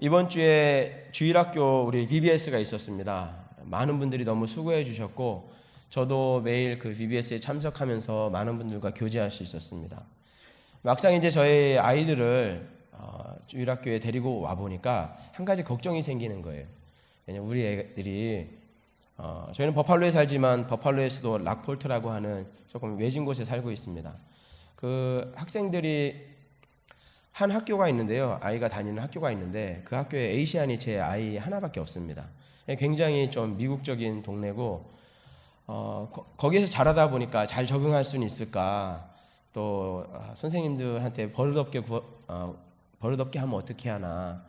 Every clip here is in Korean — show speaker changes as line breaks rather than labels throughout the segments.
이번 주에 주일학교 우리 VBS가 있었습니다. 많은 분들이 너무 수고해 주셨고 저도 매일 그 VBS에 참석하면서 많은 분들과 교제할 수 있었습니다. 막상 이제 저희 아이들을 어, 주일학교에 데리고 와 보니까 한 가지 걱정이 생기는 거예요. 왜냐면 우리 애들이 어, 저희는 버팔로에 살지만 버팔로에서도 락폴트라고 하는 조금 외진 곳에 살고 있습니다. 그 학생들이 한 학교가 있는데요. 아이가 다니는 학교가 있는데 그 학교에 에이시안이 제 아이 하나밖에 없습니다. 굉장히 좀 미국적인 동네고 어, 거, 기에서 자라다 보니까 잘 적응할 수는 있을까? 또 어, 선생님들한테 버릇없게 구, 어, 버릇없게 하면 어떻게 하나?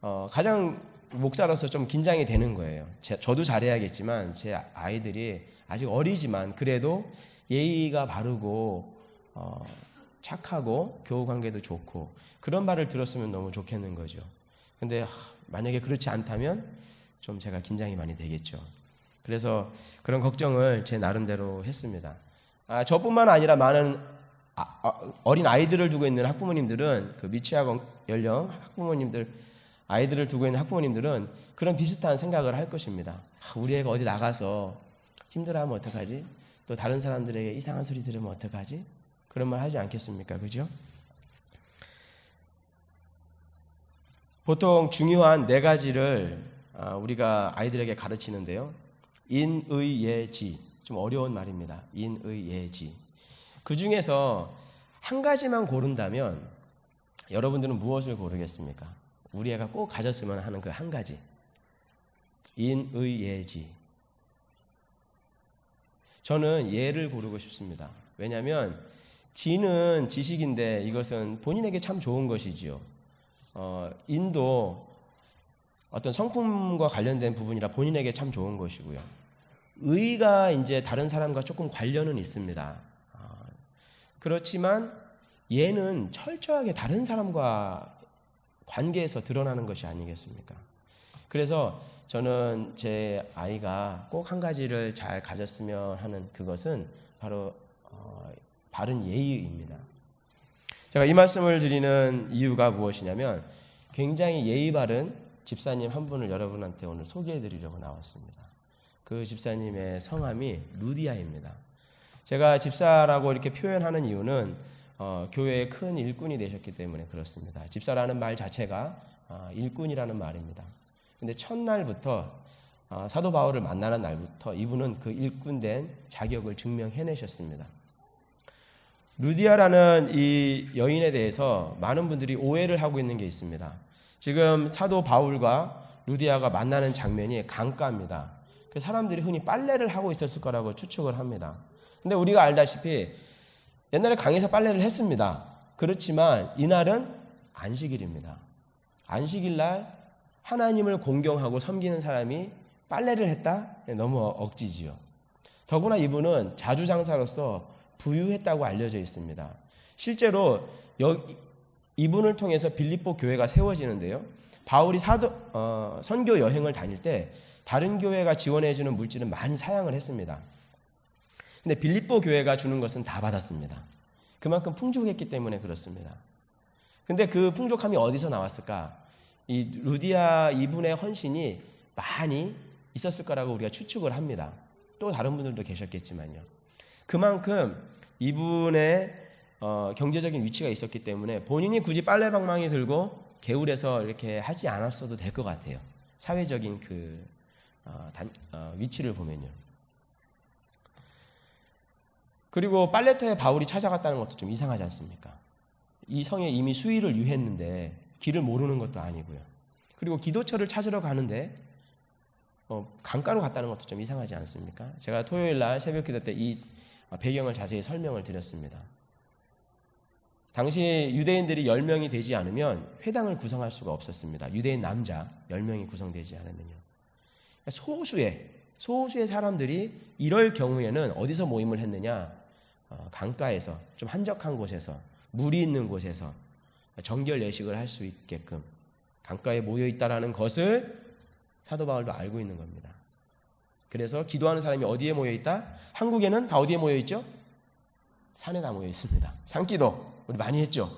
어, 가장 목사로서 좀 긴장이 되는 거예요. 제, 저도 잘해야겠지만 제 아이들이 아직 어리지만 그래도 예의가 바르고 어, 착하고 교우 관계도 좋고 그런 말을 들었으면 너무 좋겠는 거죠. 근데 하, 만약에 그렇지 않다면 좀 제가 긴장이 많이 되겠죠. 그래서 그런 걱정을 제 나름대로 했습니다. 아, 저뿐만 아니라 많은 아, 아, 어린 아이들을 두고 있는 학부모님들은 그 미취학 연령 학부모님들 아이들을 두고 있는 학부모님들은 그런 비슷한 생각을 할 것입니다. 아, 우리 애가 어디 나가서 힘들어하면 어떡하지? 또 다른 사람들에게 이상한 소리 들으면 어떡하지? 그런 말 하지 않겠습니까? 그죠? 보통 중요한 네 가지를 아, 우리가 아이들에게 가르치는데요. 인의 예지. 좀 어려운 말입니다. 인의 예지. 그 중에서 한 가지만 고른다면 여러분들은 무엇을 고르겠습니까? 우리 애가 꼭 가졌으면 하는 그 한 가지. 인의 예지. 저는 예를 고르고 싶습니다. 왜냐하면 지는 지식인데 이것은 본인에게 참 좋은 것이지요. 어, 인도 어떤 성품과 관련된 부분이라 본인에게 참 좋은 것이고요. 의가 이제 다른 사람과 조금 관련은 있습니다. 어, 그렇지만 얘는 철저하게 다른 사람과 관계에서 드러나는 것이 아니겠습니까? 그래서 저는 제 아이가 꼭 한 가지를 잘 가졌으면 하는 그것은 바로 어, 바른 예의입니다. 제가 이 말씀을 드리는 이유가 무엇이냐면 굉장히 예의 바른 집사님 한 분을 여러분한테 오늘 소개해 드리려고 나왔습니다. 그 집사님의 성함이 루디아입니다. 제가 집사라고 이렇게 표현하는 이유는 어, 교회의 큰 일꾼이 되셨기 때문에 그렇습니다. 집사라는 말 자체가 어, 일꾼이라는 말입니다. 근데 첫날부터 어, 사도 바울을 만나는 날부터 이분은 그 일꾼 된 자격을 증명해내셨습니다. 루디아라는 이 여인에 대해서 많은 분들이 오해를 하고 있는 게 있습니다. 지금 사도 바울과 루디아가 만나는 장면이 강가입니다. 그 사람들이 흔히 빨래를 하고 있었을 거라고 추측을 합니다. 근데 우리가 알다시피 옛날에 강에서 빨래를 했습니다. 그렇지만 이날은 안식일입니다. 안식일 날 하나님을 공경하고 섬기는 사람이 빨래를 했다? 네, 너무 억지지요. 더구나 이분은 자주장사로서 부유했다고 알려져 있습니다. 실제로 이분을 통해서 빌립보 교회가 세워지는데요. 바울이 사도, 어, 선교 여행을 다닐 때 다른 교회가 지원해주는 물질은 많이 사양을 했습니다. 근데 빌립보 교회가 주는 것은 다 받았습니다. 그만큼 풍족했기 때문에 그렇습니다. 근데 그 풍족함이 어디서 나왔을까? 이 루디아 이분의 헌신이 많이 있었을 거라고 우리가 추측을 합니다. 또 다른 분들도 계셨겠지만요. 그만큼 이분의 어, 경제적인 위치가 있었기 때문에 본인이 굳이 빨래 방망이 들고 개울에서 이렇게 하지 않았어도 될 것 같아요. 사회적인 그 어, 단, 어, 위치를 보면요. 그리고 빨래터에 바울이 찾아갔다는 것도 좀 이상하지 않습니까? 이 성에 이미 수위를 유했는데 길을 모르는 것도 아니고요. 그리고 기도처를 찾으러 가는데 어, 강가로 갔다는 것도 좀 이상하지 않습니까? 제가 토요일 날 새벽 기도 때 이 배경을 자세히 설명을 드렸습니다. 당시 유대인들이 10명이 되지 않으면 회당을 구성할 수가 없었습니다. 유대인 남자 10명이 구성되지 않으면요. 소수의 소수의 사람들이 이럴 경우에는 어디서 모임을 했느냐? 어, 강가에서 좀 한적한 곳에서 물이 있는 곳에서 정결 예식을 할 수 있게끔 강가에 모여 있다라는 것을 사도 바울도 알고 있는 겁니다. 그래서 기도하는 사람이 어디에 모여 있다? 한국에는 다 어디에 모여 있죠? 산에 다 모여 있습니다. 산기도 우리 많이 했죠.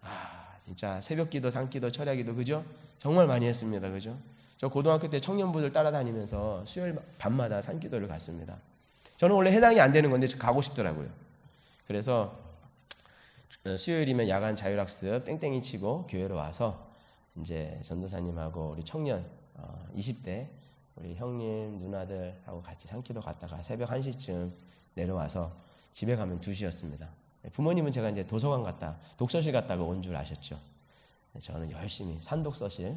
아, 진짜 새벽기도, 산기도, 철야기도 그죠? 정말 많이 했습니다. 그죠? 저 고등학교 때 청년부들 따라다니면서 수요일 밤마다 산기도를 갔습니다. 저는 원래 해당이 안 되는 건데 가고 싶더라고요. 그래서 어, 수요일이면 야간 자율학습 땡땡이 치고 교회로 와서 이제 전도사님하고 우리 청년 어, 20대 우리 형님 누나들하고 같이 산기도 갔다가 새벽 1시쯤 내려와서 집에 가면 2시였습니다. 부모님은 제가 이제 도서관 갔다 독서실 갔다가 온 줄 아셨죠. 저는 열심히 산독서실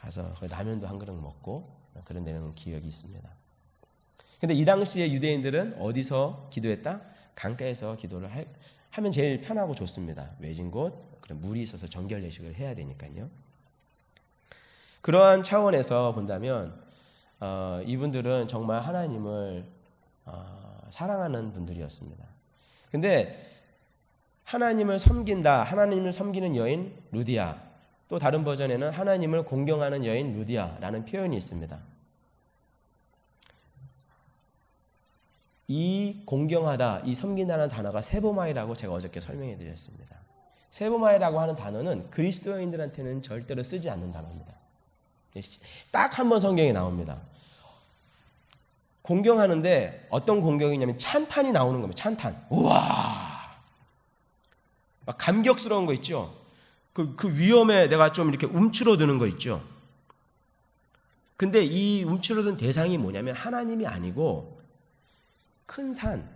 가서 그 라면도 한 그릇 먹고 그런 내는 기억이 있습니다. 근데 이 당시에 유대인들은 어디서 기도했다? 강가에서 기도를 하, 하면 제일 편하고 좋습니다. 외진 곳, 그런 물이 있어서 정결 예식을 해야 되니까요. 그러한 차원에서 본다면 어, 이분들은 정말 하나님을 어, 사랑하는 분들이었습니다. 근데 하나님을 섬긴다, 하나님을 섬기는 여인 루디아, 또 다른 버전에는 하나님을 공경하는 여인 루디아라는 표현이 있습니다. 이 공경하다, 이 섬긴다는 단어가 세보마이라고 제가 어저께 설명해 드렸습니다. 세보마이라고 하는 단어는 그리스도인들한테는 절대로 쓰지 않는 단어입니다. 딱 한 번 성경에 나옵니다. 공경하는데 어떤 공경이냐면 찬탄이 나오는 겁니다. 찬탄. 우와! 막 감격스러운 거 있죠? 그, 그 위험에 내가 좀 이렇게 움츠러드는 거 있죠? 근데 이 움츠러든 대상이 뭐냐면 하나님이 아니고 큰 산,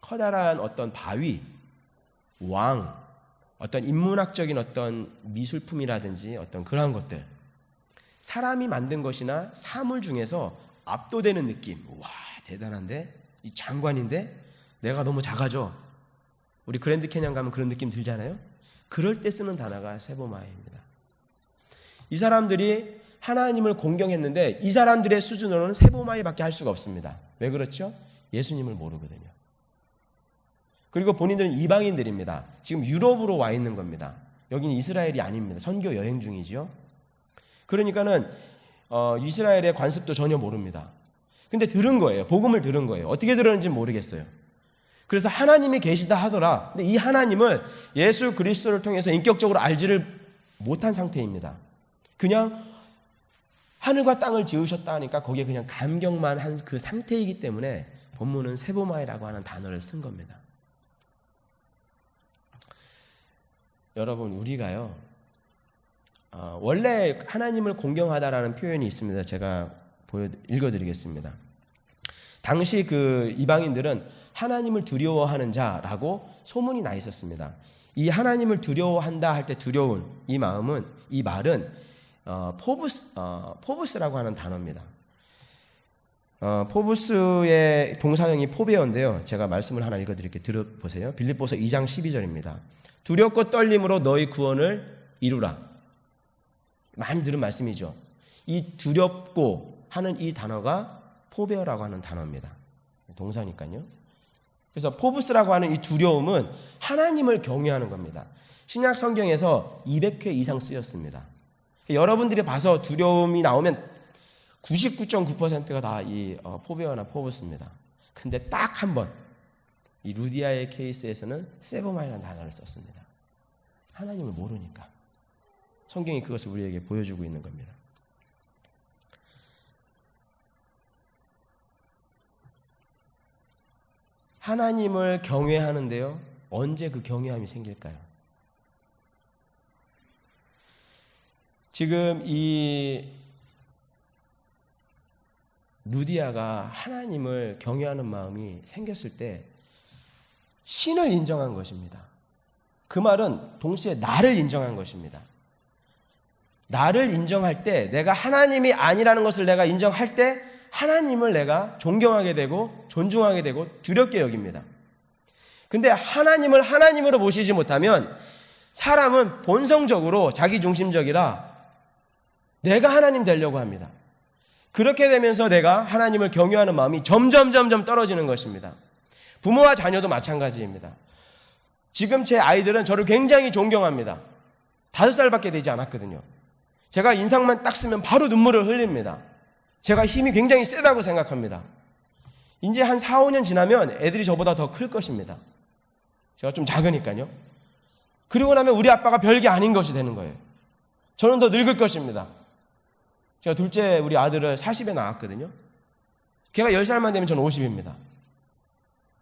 커다란 어떤 바위, 왕, 어떤 인문학적인 어떤 미술품이라든지 어떤 그러한 것들. 사람이 만든 것이나 사물 중에서 압도되는 느낌. 와, 대단한데? 이 장관인데? 내가 너무 작아져. 우리 그랜드 캐년 가면 그런 느낌 들잖아요? 그럴 때 쓰는 단어가 세보마입니다. 이 사람들이 하나님을 공경했는데 이 사람들의 수준으로는 세보마이밖에 할 수가 없습니다. 왜 그렇죠? 예수님을 모르거든요. 그리고 본인들은 이방인들입니다. 지금 유럽으로 와 있는 겁니다. 여기는 이스라엘이 아닙니다. 선교 여행 중이지요. 그러니까는 어, 이스라엘의 관습도 전혀 모릅니다. 근데 들은 거예요. 복음을 들은 거예요. 어떻게 들었는지 모르겠어요. 그래서 하나님이 계시다 하더라. 근데 이 하나님을 예수 그리스도를 통해서 인격적으로 알지를 못한 상태입니다. 그냥 하늘과 땅을 지으셨다 하니까 거기에 그냥 감격만 한 그 상태이기 때문에 본문은 세보마이라고 하는 단어를 쓴 겁니다. 여러분 우리가요 어, 원래 하나님을 공경하다라는 표현이 있습니다. 제가 읽어드리겠습니다. 당시 그 이방인들은 하나님을 두려워하는 자라고 소문이 나 있었습니다. 이 하나님을 두려워한다 할 때 두려운 이 마음은 이 말은 어, 포브스 어, 포브스라고 하는 단어입니다. 어, 포브스의 동사형이 포베어인데요. 제가 말씀을 하나 읽어드릴게요. 들어보세요. 빌립보서 2장 12절입니다. 두렵고 떨림으로 너희 구원을 이루라. 많이 들은 말씀이죠. 이 두렵고 하는 이 단어가 포베어라고 하는 단어입니다. 동사니까요. 그래서 포브스라고 하는 이 두려움은 하나님을 경외하는 겁니다. 신약 성경에서 200회 이상 쓰였습니다. 여러분들이 봐서 두려움이 나오면 99.9%가 다 이 포베어나 포브스입니다. 근데 딱 한 번, 이 루디아의 케이스에서는 세보마이라는 단어를 썼습니다. 하나님을 모르니까. 성경이 그것을 우리에게 보여주고 있는 겁니다. 하나님을 경외하는데요. 언제 그 경외함이 생길까요? 지금 이 루디아가 하나님을 경외하는 마음이 생겼을 때 신을 인정한 것입니다. 그 말은 동시에 나를 인정한 것입니다. 나를 인정할 때 내가 하나님이 아니라는 것을 내가 인정할 때 하나님을 내가 존경하게 되고 존중하게 되고 두렵게 여깁니다. 근데 하나님을 하나님으로 모시지 못하면 사람은 본성적으로 자기 중심적이라 내가 하나님 되려고 합니다. 그렇게 되면서 내가 하나님을 경외하는 마음이 점점 점점 떨어지는 것입니다. 부모와 자녀도 마찬가지입니다. 지금 제 아이들은 저를 굉장히 존경합니다. 다섯 살밖에 되지 않았거든요. 제가 인상만 딱 쓰면 바로 눈물을 흘립니다. 제가 힘이 굉장히 세다고 생각합니다. 이제 한 4, 5년 지나면 애들이 저보다 더 클 것입니다. 제가 좀 작으니까요. 그리고 나면 우리 아빠가 별게 아닌 것이 되는 거예요. 저는 더 늙을 것입니다. 제가 둘째 우리 아들을 40에 낳았거든요. 걔가 10살만 되면 저는 50입니다.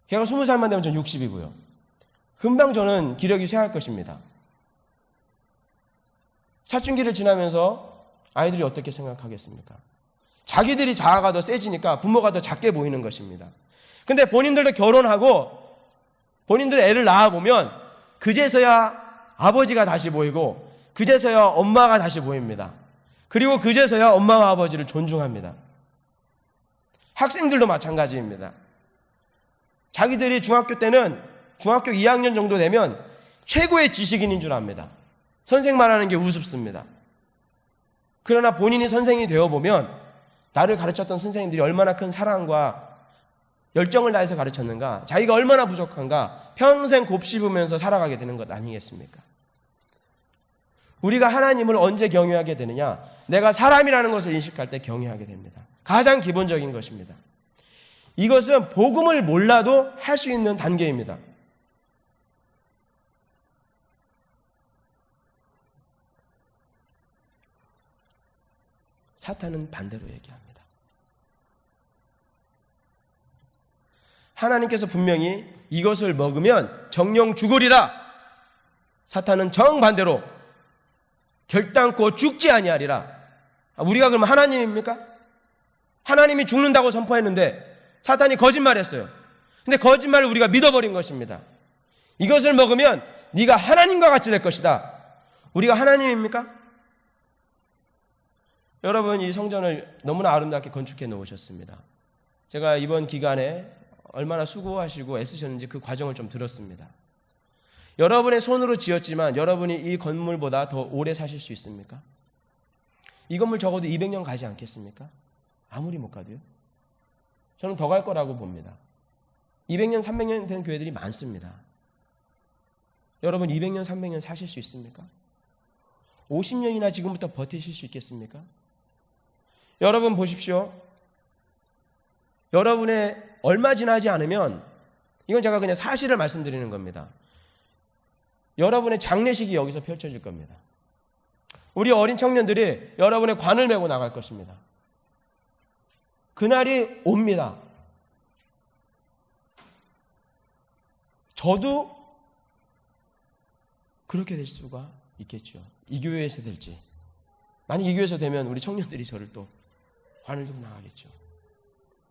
걔가 20살만 되면 저는 60이고요. 금방 저는 기력이 쇠할 것입니다. 사춘기를 지나면서 아이들이 어떻게 생각하겠습니까? 자기들이 자아가 더 세지니까 부모가 더 작게 보이는 것입니다. 근데 본인들도 결혼하고 본인들 애를 낳아보면 그제서야 아버지가 다시 보이고 그제서야 엄마가 다시 보입니다. 그리고 그제서야 엄마와 아버지를 존중합니다. 학생들도 마찬가지입니다. 자기들이 중학교 때는 중학교 2학년 정도 되면 최고의 지식인인 줄 압니다. 선생 말하는 게 우습습니다. 그러나 본인이 선생이 되어 보면 나를 가르쳤던 선생님들이 얼마나 큰 사랑과 열정을 다해서 가르쳤는가, 자기가 얼마나 부족한가, 평생 곱씹으면서 살아가게 되는 것 아니겠습니까? 우리가 하나님을 언제 경외하게 되느냐? 내가 사람이라는 것을 인식할 때 경외하게 됩니다. 가장 기본적인 것입니다. 이것은 복음을 몰라도 할 수 있는 단계입니다. 사탄은 반대로 얘기합니다. 하나님께서 분명히 이것을 먹으면 정령 죽으리라. 사탄은 정반대로 결단코 죽지 아니하리라. 아, 우리가 그러면 하나님입니까? 하나님이 죽는다고 선포했는데 사탄이 거짓말했어요. 근데 거짓말을 우리가 믿어버린 것입니다. 이것을 먹으면 네가 하나님과 같이 될 것이다. 우리가 하나님입니까? 여러분 이 성전을 너무나 아름답게 건축해 놓으셨습니다. 제가 이번 기간에 얼마나 수고하시고 애쓰셨는지 그 과정을 좀 들었습니다. 여러분의 손으로 지었지만 여러분이 이 건물보다 더 오래 사실 수 있습니까? 이 건물 적어도 200년 가지 않겠습니까? 아무리 못 가도요. 저는 더 갈 거라고 봅니다. 200년, 300년 된 교회들이 많습니다. 여러분 200년, 300년 사실 수 있습니까? 50년이나 지금부터 버티실 수 있겠습니까? 여러분 보십시오. 여러분의 얼마 지나지 않으면 이건 제가 그냥 사실을 말씀드리는 겁니다. 여러분의 장례식이 여기서 펼쳐질 겁니다. 우리 어린 청년들이 여러분의 관을 메고 나갈 것입니다. 그날이 옵니다. 저도 그렇게 될 수가 있겠죠. 이 교회에서 될지. 만약 이 교회에서 되면 우리 청년들이 저를 또 관을 들고 나가겠죠.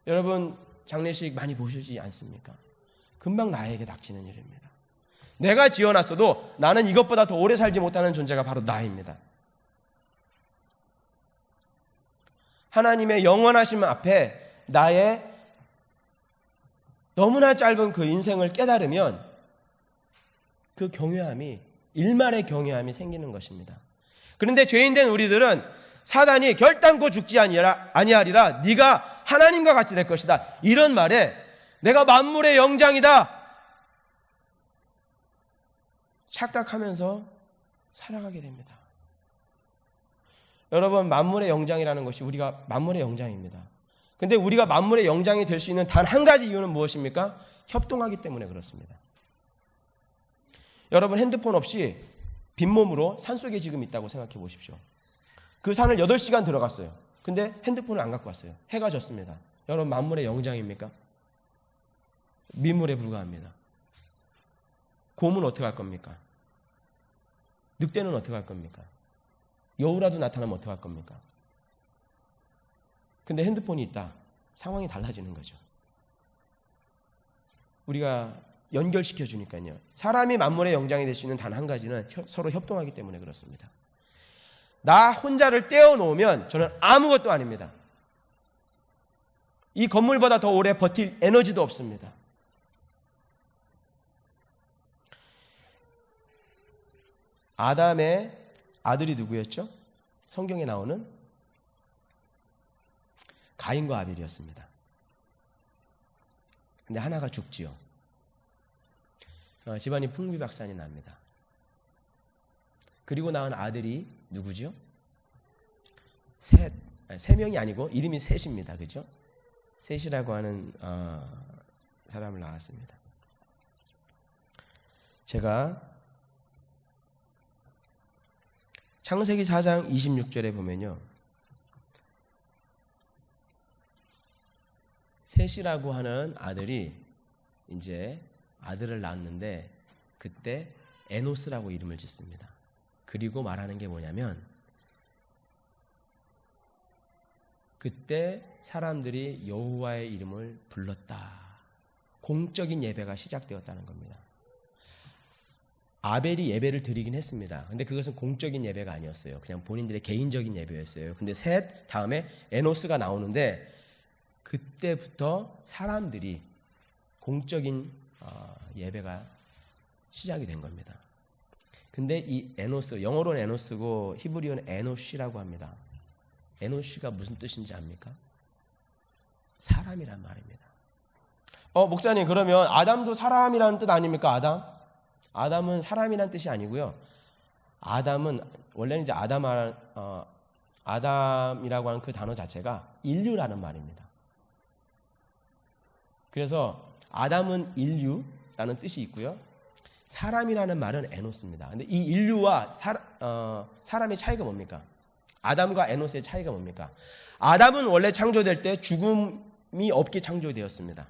여러분 장례식 많이 보시지 않습니까? 금방 나에게 닥치는 일입니다. 내가 지어놨어도 나는 이것보다 더 오래 살지 못하는 존재가 바로 나입니다. 하나님의 영원하심 앞에 나의 너무나 짧은 그 인생을 깨달으면 그 경외함이 일말의 경외함이 생기는 것입니다. 그런데 죄인된 우리들은 사단이 결단코 죽지 아니하리라 네가 하나님과 같이 될 것이다. 이런 말에 내가 만물의 영장이다. 착각하면서 살아가게 됩니다. 여러분 만물의 영장이라는 것이 우리가 만물의 영장입니다. 근데 우리가 만물의 영장이 될 수 있는 단 한 가지 이유는 무엇입니까? 협동하기 때문에 그렇습니다. 여러분 핸드폰 없이 빈몸으로 산속에 지금 있다고 생각해 보십시오. 그 산을 8시간 들어갔어요. 근데 핸드폰을 안 갖고 왔어요. 해가 졌습니다. 여러분 만물의 영장입니까? 미물에 불과합니다. 곰은 어떻게 할 겁니까? 늑대는 어떻게 할 겁니까? 여우라도 나타나면 어떻게 할 겁니까? 근데 핸드폰이 있다. 상황이 달라지는 거죠. 우리가 연결시켜 주니까요. 사람이 만물의 영장이 될수 있는 단 한 가지는 서로 협동하기 때문에 그렇습니다. 나 혼자를 떼어놓으면 저는 아무것도 아닙니다. 이 건물보다 더 오래 버틸 에너지도 없습니다. 아담의 아들이 누구였죠? 성경에 나오는 가인과 아벨이었습니다. 근데 하나가 죽지요. 어, 집안이 풍비박산이 납니다. 그리고 낳은 아들이 누구죠? 셋, 세 명이 아니고 이름이 셋입니다. 그죠? 셋이라고 하는 어, 사람을 낳았습니다. 제가 창세기 4장 26절에 보면요. 셋이라고 하는 아들이 이제 아들을 낳았는데 그때 에노스라고 이름을 짓습니다. 그리고 말하는 게 뭐냐면 그때 사람들이 여호와의 이름을 불렀다. 공적인 예배가 시작되었다는 겁니다. 아벨이 예배를 드리긴 했습니다. 근데 그것은 공적인 예배가 아니었어요. 그냥 본인들의 개인적인 예배였어요. 근데 셋 다음에 에노스가 나오는데 그때부터 사람들이 공적인 어, 예배가 시작이 된 겁니다. 근데 이 에노스 영어로는 에노스고 히브리어는 에노시라고 합니다. 에노시가 무슨 뜻인지 압니까? 사람이란 말입니다. 어 목사님 그러면 아담도 사람이라는 뜻 아닙니까? 아담? 아담은 사람이란 뜻이 아니고요. 아담은 원래는 이제 아담 어, 아담이라고 하는 그 단어 자체가 인류라는 말입니다. 그래서 아담은 인류라는 뜻이 있고요. 사람이라는 말은 에노스입니다. 근데 이 인류와 사, 어, 사람의 차이가 뭡니까? 아담과 에노스의 차이가 뭡니까? 아담은 원래 창조될 때 죽음이 없게 창조되었습니다.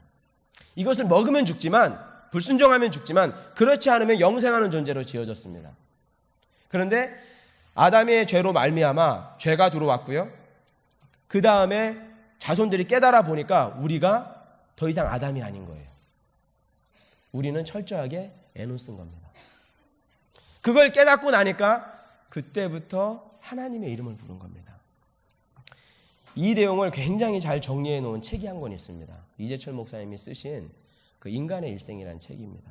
이것을 먹으면 죽지만 불순종하면 죽지만 그렇지 않으면 영생하는 존재로 지어졌습니다. 그런데 아담의 죄로 말미암아 죄가 들어왔고요. 그 다음에 자손들이 깨달아 보니까 우리가 더 이상 아담이 아닌 거예요. 우리는 철저하게 에노스인 겁니다. 그걸 깨닫고 나니까 그때부터 하나님의 이름을 부른 겁니다. 이 내용을 굉장히 잘 정리해 놓은 책이 한 권 있습니다. 이재철 목사님이 쓰신 그 인간의 일생이라는 책입니다.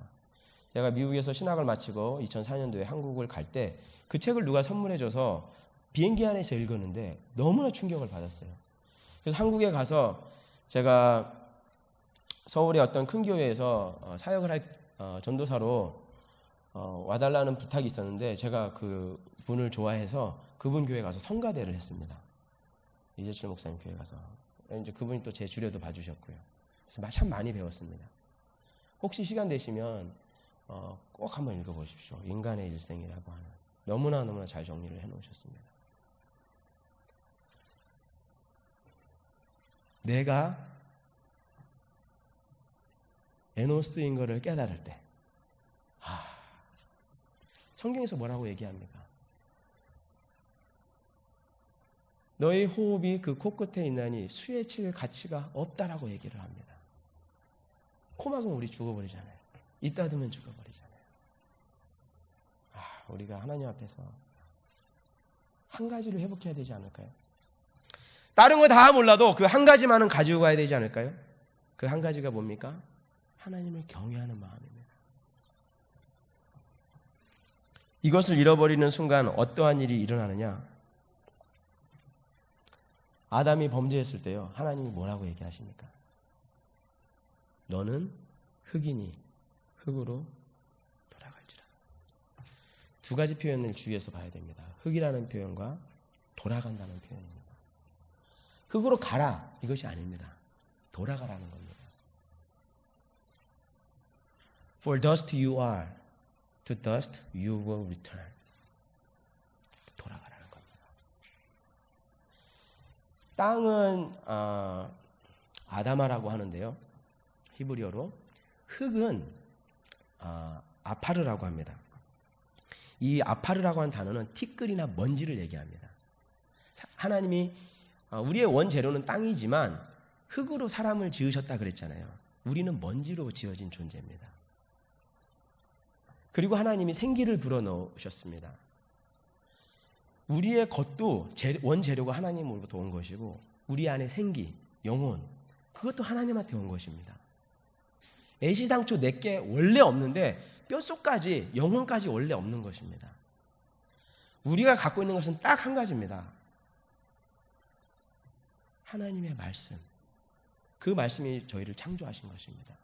제가 미국에서 신학을 마치고 2004년도에 한국을 갈 때 그 책을 누가 선물해 줘서 비행기 안에서 읽었는데 너무나 충격을 받았어요. 그래서 한국에 가서 제가 서울의 어떤 큰 교회에서 어, 사역을 할 어, 전도사로 어, 와달라는 부탁이 있었는데 제가 그 분을 좋아해서 그분 교회 가서 성가대를 했습니다. 이재철 목사님 교회 가서 이제 그분이 또 제 주례도 봐주셨고요. 그래서 참 많이 배웠습니다. 혹시 시간 되시면 어, 꼭 한번 읽어보십시오. 인간의 일생이라고 하는 너무나 너무나 잘 정리를 해놓으셨습니다. 내가 에노스인 것을 깨달을 때, 아, 성경에서 뭐라고 얘기합니까? 너의 호흡이 그 코끝에 있나니 수에 칠 가치가 없다라고 얘기를 합니다. 코 막으면 우리 죽어버리잖아요. 입 닫으면 죽어버리잖아요. 아, 우리가 하나님 앞에서 한 가지를 회복해야 되지 않을까요? 다른 거 다 몰라도 그 한 가지만은 가지고 가야 되지 않을까요? 그 한 가지가 뭡니까? 하나님을 경외하는 마음입니다. 이것을 잃어버리는 순간 어떠한 일이 일어나느냐? 아담이 범죄했을 때요. 하나님이 뭐라고 얘기하십니까? 너는 흙이니 흙으로 돌아갈지라. 두 가지 표현을 주의해서 봐야 됩니다. 흙이라는 표현과 돌아간다는 표현입니다. 흙으로 가라 이것이 아닙니다. 돌아가라는 겁니다. For dust you are, to dust you will return. 돌아가라는 겁니다. 땅은 어, 아다마라고 하는데요. 히브리어로 흙은 어, 아파르라고 합니다. 이 아파르라고 하는 단어는 티끌이나 먼지를 얘기합니다. 하나님이 어, 우리의 원재료는 땅이지만 흙으로 사람을 지으셨다 그랬잖아요. 우리는 먼지로 지어진 존재입니다. 그리고 하나님이 생기를 불어넣으셨습니다. 우리의 것도 원재료가 하나님으로부터 온 것이고 우리 안에 생기, 영혼 그것도 하나님한테 온 것입니다. 애시당초 내게 원래 없는데 뼛속까지 영혼까지 원래 없는 것입니다. 우리가 갖고 있는 것은 딱 한 가지입니다. 하나님의 말씀. 그 말씀이 저희를 창조하신 것입니다.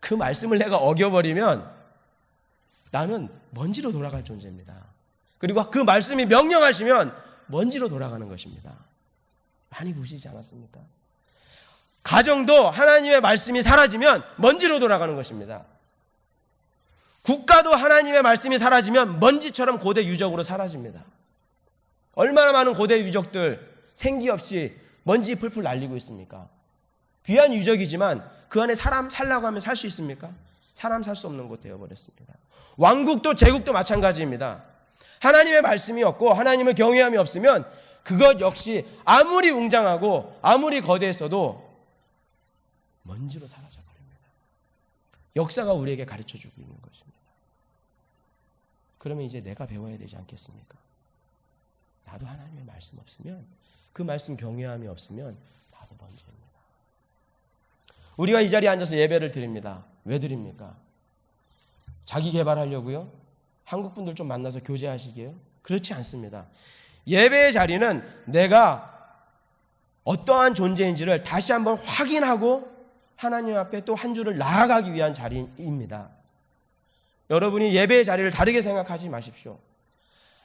그 말씀을 내가 어겨버리면 나는 먼지로 돌아갈 존재입니다. 그리고 그 말씀이 명령하시면 먼지로 돌아가는 것입니다. 많이 보시지 않았습니까? 가정도 하나님의 말씀이 사라지면 먼지로 돌아가는 것입니다. 국가도 하나님의 말씀이 사라지면 먼지처럼 고대 유적으로 사라집니다. 얼마나 많은 고대 유적들 생기 없이 먼지 풀풀 날리고 있습니까? 귀한 유적이지만 그 안에 사람 살라고 하면 살 수 있습니까? 사람 살 수 없는 곳 되어버렸습니다. 왕국도 제국도 마찬가지입니다. 하나님의 말씀이 없고 하나님의 경외함이 없으면 그것 역시 아무리 웅장하고 아무리 거대했어도 먼지로 사라져 버립니다. 역사가 우리에게 가르쳐 주고 있는 것입니다. 그러면 이제 내가 배워야 되지 않겠습니까? 나도 하나님의 말씀 없으면 그 말씀 경외함이 없으면 나도 먼지입니다. 우리가 이 자리에 앉아서 예배를 드립니다. 왜 드립니까? 자기 개발하려고요? 한국 분들 좀 만나서 교제하시게요? 그렇지 않습니다. 예배의 자리는 내가 어떠한 존재인지를 다시 한번 확인하고 하나님 앞에 또 한 주를 나아가기 위한 자리입니다. 여러분이 예배의 자리를 다르게 생각하지 마십시오.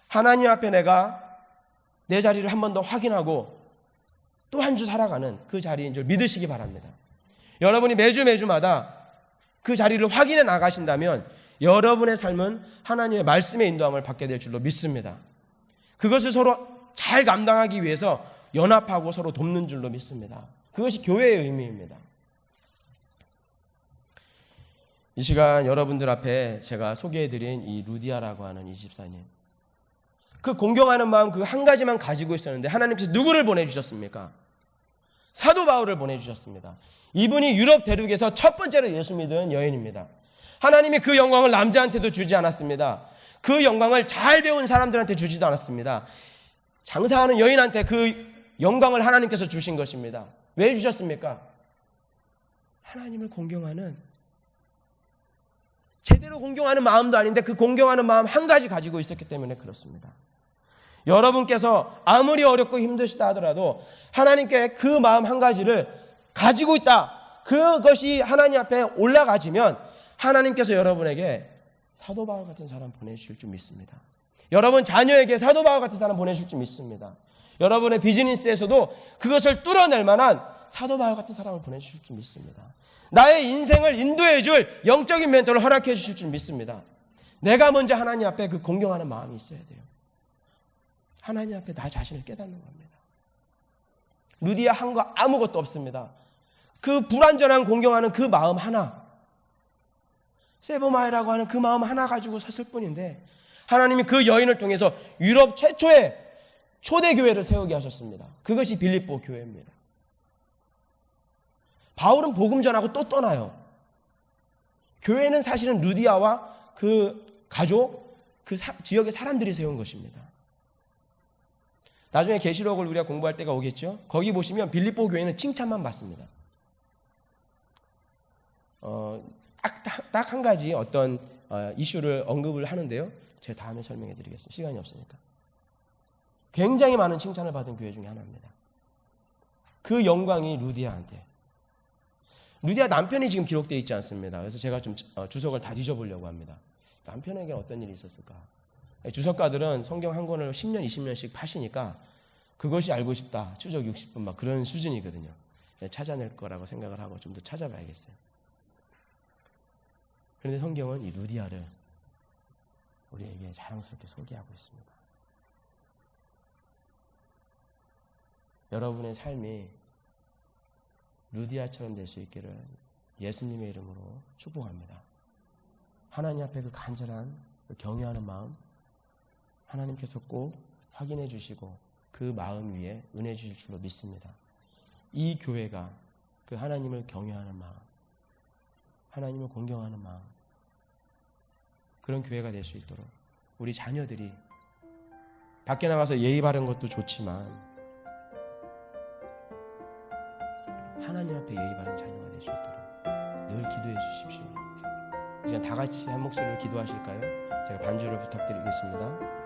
하나님 앞에 내가 내 자리를 한 번 더 확인하고 또 한 주 살아가는 그 자리인 줄 믿으시기 바랍니다. 여러분이 매주 매주마다 그 자리를 확인해 나가신다면 여러분의 삶은 하나님의 말씀의 인도함을 받게 될 줄로 믿습니다. 그것을 서로 잘 감당하기 위해서 연합하고 서로 돕는 줄로 믿습니다. 그것이 교회의 의미입니다. 이 시간 여러분들 앞에 제가 소개해드린 이 루디아라고 하는 이 집사님. 그 공경하는 마음 그 한 가지만 가지고 있었는데 하나님께서 누구를 보내주셨습니까? 사도 바울을 보내주셨습니다. 이분이 유럽 대륙에서 첫 번째로 예수 믿은 여인입니다. 하나님이 그 영광을 남자한테도 주지 않았습니다. 그 영광을 잘 배운 사람들한테 주지도 않았습니다. 장사하는 여인한테 그 영광을 하나님께서 주신 것입니다. 왜 주셨습니까? 하나님을 공경하는 제대로 공경하는 마음도 아닌데 그 공경하는 마음 한 가지 가지고 있었기 때문에 그렇습니다. 여러분께서 아무리 어렵고 힘드시다 하더라도 하나님께 그 마음 한 가지를 가지고 있다. 그것이 하나님 앞에 올라가지면 하나님께서 여러분에게 사도 바울 같은 사람 보내주실 줄 믿습니다. 여러분 자녀에게 사도 바울 같은 사람 보내실 줄 믿습니다. 여러분의 비즈니스에서도 그것을 뚫어낼 만한 사도 바울 같은 사람을 보내주실 줄 믿습니다. 나의 인생을 인도해 줄 영적인 멘토를 허락해 주실 줄 믿습니다. 내가 먼저 하나님 앞에 그 공경하는 마음이 있어야 돼요. 하나님 앞에 나 자신을 깨닫는 겁니다. 루디아 한 거 아무것도 없습니다. 그 불완전한 공경하는 그 마음 하나, 세보마이라고 하는 그 마음 하나 가지고 섰을 뿐인데 하나님이 그 여인을 통해서 유럽 최초의 초대 교회를 세우게 하셨습니다. 그것이 빌립보 교회입니다. 바울은 복음 전하고 또 떠나요. 교회는 사실은 루디아와 그 가족, 그 사, 지역의 사람들이 세운 것입니다. 나중에 계시록을 우리가 공부할 때가 오겠죠. 거기 보시면 빌립보 교회는 칭찬만 받습니다. 어, 딱한 가지 어떤 어, 이슈를 언급을 하는데요. 제가 다음에 설명해 드리겠습니다. 시간이 없으니까. 굉장히 많은 칭찬을 받은 교회 중에 하나입니다. 그 영광이 루디아한테. 루디아 남편이 지금 기록되어 있지 않습니다. 그래서 제가 좀 어, 주석을 다 뒤져보려고 합니다. 남편에게 어떤 일이 있었을까? 주석가들은 성경 한 권을 10년, 20년씩 파시니까 그것이 알고 싶다. 추적 60분 막 그런 수준이거든요. 네, 찾아낼 거라고 생각을 하고 좀 더 찾아봐야겠어요. 그런데 성경은 이 루디아를 우리에게 자랑스럽게 소개하고 있습니다. 여러분의 삶이 루디아처럼 될 수 있기를 예수님의 이름으로 축복합니다. 하나님 앞에 그 간절한 그 경외하는 마음 하나님께서 꼭 확인해 주시고 그 마음 위에 은혜 주실 줄로 믿습니다. 이 교회가 그 하나님을 경외하는 마음, 하나님을 공경하는 마음, 그런 교회가 될 수 있도록 우리 자녀들이 밖에 나가서 예의 바른 것도 좋지만 하나님 앞에 예의 바른 자녀가 될 수 있도록 늘 기도해 주십시오. 이제 다 같이 한 목소리로 기도하실까요? 제가 반주를 부탁드리겠습니다.